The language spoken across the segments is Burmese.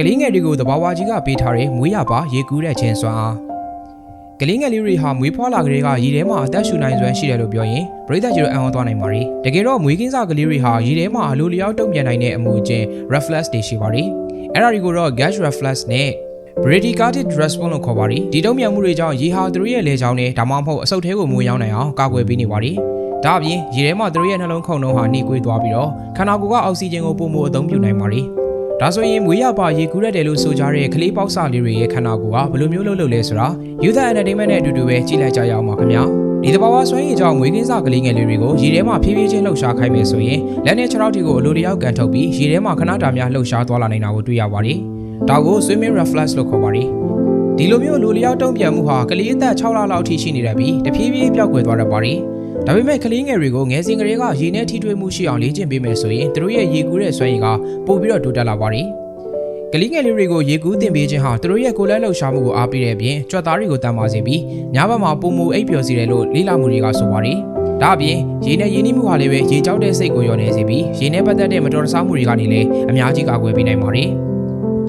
ကလေးငယ်တွေကိုသဘာဝကြီးကပေးထားတဲ့မွေးရပါရေကူးတဲ့ခြင်းစွမ်းအားကလေးငယ်လေးတွေဟာမွေးဖွားလာကလေးကရေထဲမှာအသက်ရှူနိုင်စွမ်းရှိတယ်လို့ပြောရင်ပရိသတ်ကြီးတို့အံ့ဩသွားနိုင်ပါတယ်တကယ်တော့မွေးကင်းစကလေးတွေဟာရေထဲမှာအလိုလျောက်တုံ့ပြန်နိုင်တဲ့အမှုအကျင့် reflex တွေရှိပါတယ်အဲ့ဒါတွေကိုတော့ gas reflex နဲ့ bradycardic response လို့ခေါ်ပါတယ်ဒီတုံ့ပြန်မှုတွေကြောင့်ရေဟာသူတို့ရဲ့လေချောင်းနဲ့ဒါမှမဟုတ်အဆုတ်ထဲကိုမွေးရောက်နိုင်အောင်ကာကွယ်ပေးနေပါတယ်ဒါအပြင်ရေထဲမှာသူတို့ရဲ့နှလုံးခုန်နှုန်းဟာနှိကွေးသွားပြီးတော့ခန္ဓာကိုယ်ကအောက်ဆီဂျင်ကိုပုံမအသုံးပြုနိုင်ပါတယ်။ ဒါဆိုရင်မွေးရပါရေကူးရက်တယ်လို့ဆိုကြတဲ့ကလေးပေါက်စလေးတွေရဲ့ခန္ဓာကိုယ်ကဘယ်လိုမျိုးလုပ်လို့လဲဆိုတာ Youth Entertainment နဲ့အတူတူပဲကြည့်လိုက်ကြရအောင်ပါခင်ဗျာ။ဒီတဘာဝဆွမ်းရည်ကြောင့်မွေးကင်းစကလေးငယ်လေးတွေကိုရေထဲမှာဖြည်းဖြည်းချင်းလှုပ်ရှားခိုင်းမယ်ဆိုရင်လက်နဲ့ခြေထောက်တွေကိုအလိုလျောက်ကန်ထုတ်ပြီးရေထဲမှာခဏတာများလှုပ်ရှားသွားလာနိုင်တာကိုတွေ့ရပါတယ်။ဒါကို swimming reflex လို့ခေါ်ပါတယ်။ဒီလိုမျိုးလူလျောက်တုံ့ပြန်မှုဟာကလေးအသက်6လလောက်အထိရှိနေတတ်ပြီးတဖြည်းဖြည်းပျောက်ကွယ်သွားတတ်ပါတယ်။ ဒါပေမဲ့ကလေးငယ်တွေကိုငယ်စဉ်ကလေးကရေနဲ့ထိတွေ့မှုရှိအောင်လေ့ကျင့်ပေးမယ်ဆိုရင်သူတို့ရဲ့ရေကူးတဲ့စွမ်းရည်ကပိုပြီးတော့တိုးတက်လာပါတယ်။ကလေးငယ်လေးတွေကိုရေကူးတင်ပေးခြင်းဟာသူတို့ရဲ့ကိုယ်လက်လှုပ်ရှားမှုကိုအားပေးတဲ့အပြင်ကြွက်သားတွေကိုတန်ပါစေပြီးညဘက်မှာပုံမူအိပ်ပျော်စေတယ်လို့လေ့လာမှုတွေကဆိုပါတယ်။ဒါအပြင်ရေနဲ့ရင်းနှီးမှုဟာလည်းပဲရေကြောက်တဲ့စိတ်ကိုလျော်နေစေပြီးရေနဲ့ပတ်သက်တဲ့မတော်တဆမှုတွေကနေလည်းအများကြီးကာကွယ်ပေးနိုင်ပါတယ်။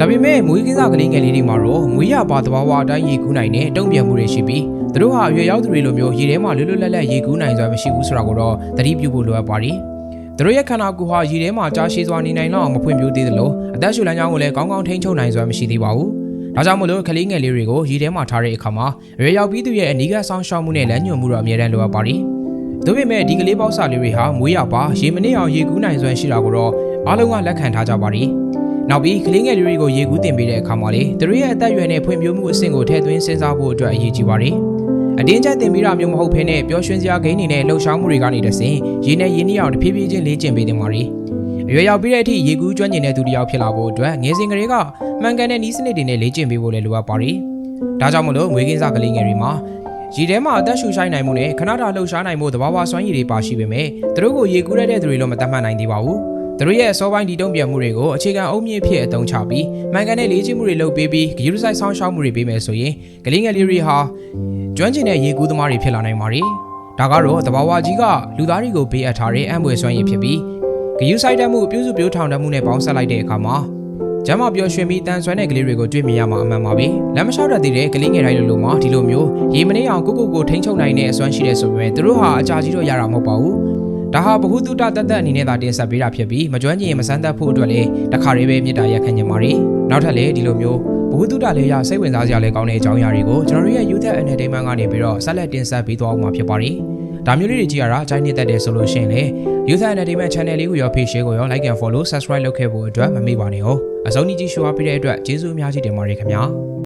ဒါပေမဲ့မွေးကင်းစကလေးငယ်လေးတွေမှာတော့မွေးရပါသဘာဝအတိုင်းရေကူးနိုင်တဲ့တုံ့ပြန်မှုတွေရှိပြီးသူတို့ဟာအရွယ်ရောက်သူတွေလိုမျိုးရေထဲမှာလွတ်လွတ်လပ်လပ်ရေကူးနိုင်စွမ်းမရှိဘူးဆိုတာကိုတော့သတိပြုဖို့လိုအပ်ပါတယ်။သူတို့ရဲ့ခန္ဓာကိုယ်ဟာရေထဲမှာကြာရှည်စွာနေနိုင်တော့မဖွံ့ဖြိုးသေးသလိုအသက်ရှူလမ်းကြောင်းကိုလည်းကောင်းကောင်းထိန်းချုပ်နိုင်စွမ်းမရှိသေးပါဘူး။ဒါကြောင့်မလို့ကလေးငယ်လေးတွေကိုရေထဲမှာထားတဲ့အခါမှာအရွယ်ရောက်ပြီးသူရဲ့အနီးကပ်ဆောင်ရှောက်မှုနဲ့လမ်းညွှန်မှုတော့အများတန်းလိုအပ်ပါတယ်။ဒါပေမဲ့ဒီကလေးပေါက်စာလေးတွေဟာမွေးရပါရေမနစ်အောင်ရေကူးနိုင်စွမ်းရှိတာကိုတော့အားလုံးကလက်ခံထားကြပါတယ်။ နောက်ပြီးကလေးငယ်တွေကိုရေကူးတင်ပေးတဲ့အခါမှာလေသူတို့ရဲ့အသက်အရွယ်နဲ့ဖွံ့ဖြိုးမှုအဆင့်ကိုထည့်သွင်းစဉ်းစားဖို့အတွက်အရေးကြီးပါတယ်။အတင်းကျပ်တင်ပေးတာမျိုးမဟုတ်ဘဲနဲ့ပျော်ရွှင်စရာဂိမ်းတွေနဲ့လှုပ်ရှားမှုတွေကနေတဆင်ရေနဲ့ရင်းနှီးအောင်တစ်ဖြည်းဖြည်းချင်းလေ့ကျင့်ပေးတင်ပါတယ်။အရွယ်ရောက်ပြီးတဲ့အထိရေကူးကျွမ်းကျင်တဲ့သူတစ်ယောက်ဖြစ်လာဖို့အတွက်ငယ်စဉ်ကလေးကမှန်ကန်တဲ့နည်းစနစ်တွေနဲ့လေ့ကျင့်ပေးဖို့လည်းလိုအပ်ပါတယ်။ဒါကြောင့်မလို့ငွေကင်းစားကလေးငယ်တွေမှာရေထဲမှာအသက်ရှူရှိုင်းနိုင်မှုနဲ့ခဏတာလှုပ်ရှားနိုင်မှုသဘာဝစွမ်းရည်တွေပါရှိပေမဲ့သူတို့ကိုရေကူးရတဲ့သူတွေလို့မသတ်မှတ်နိုင်သေးပါဘူး။ သူတို့ရဲ့အစောပိုင်းဒီတုံ့ပြန်မှုတွေကိုအခြေခံအုံမြင့်ဖြစ်အသုံးချပြီးမှန်ကန်တဲ့လေ့ကျင့်မှုတွေလုပ်ပေးပြီးဂရုစိုက်ဆောင်ရှောက်မှုတွေပေးမယ်ဆိုရင်ကလေးငယ်လေးတွေဟာကျွမ်းကျင်တဲ့ရေကူးသမားတွေဖြစ်လာနိုင်ပါတယ်။ဒါကတော့သဘာဝကြီးကလူသားတွေကိုပေးအပ်ထားတဲ့အံ့ဖွယ်စွမ်းရည်ဖြစ်ပြီးဂရုစိုက်တတ်မှုပြုစုပြောထောင်တတ်မှုနဲ့ပေါင်းစပ်လိုက်တဲ့အခါမှာကျမ်းမာပျော်ရွှင်ပြီးတန်ဆွမ်းတဲ့ကလေးတွေကိုတွေ့မြင်ရမှာအမှန်ပါပဲ။လမ်းမလျှောက်တတ်သေးတဲ့ကလေးငယ်တိုင်းလိုလိုမှဒီလိုမျိုးရေမနေအောင်ကိုကိုကိုထိန်းချုပ်နိုင်တဲ့အစွမ်းရှိတဲ့ဆိုပေမဲ့သူတို့ဟာအကြာကြီးတော့ရတာမဟုတ်ပါဘူး။ ဒါဟာဘ ഹു တုတတတ်တတ်အနေနဲ့သာတင်ဆက်ပေးတာဖြစ်ပြီးမကျွမ်းကျင်ရင်မစမ်းသပ်ဖို့အတွက်လည်းတခါတည်းပဲမြစ်တာရက်ခံနေပါတယ်။နောက်ထပ်လည်းဒီလိုမျိုးဘ ഹു တုတလည်းရစိတ်ဝင်စားစရာလည်းကောင်းတဲ့အကြောင်းအရာတွေကိုကျွန်တော်တို့ရဲ့ Youth Entertainment ကနေပြီးတော့ဆက်လက်တင်ဆက်ပေးသွားအောင်မှာဖြစ်ပါတယ်။ဒါမျိုးလေးတွေကြည့်ရတာအကြိုက်နှစ်သက်တယ်ဆိုလို့ရှိရင်လည်း Youth Entertainment Channel လေးကိုရော page ကိုရော like and follow subscribe လုပ်ခဲ့ဖို့အတွက်မမေ့ပါနဲ့ဟုတ်အစုံကြီးကြည့်ရှုအားပေးတဲ့အတွက်ကျေးဇူးအများကြီးတင်ပါတယ်ခင်ဗျာ။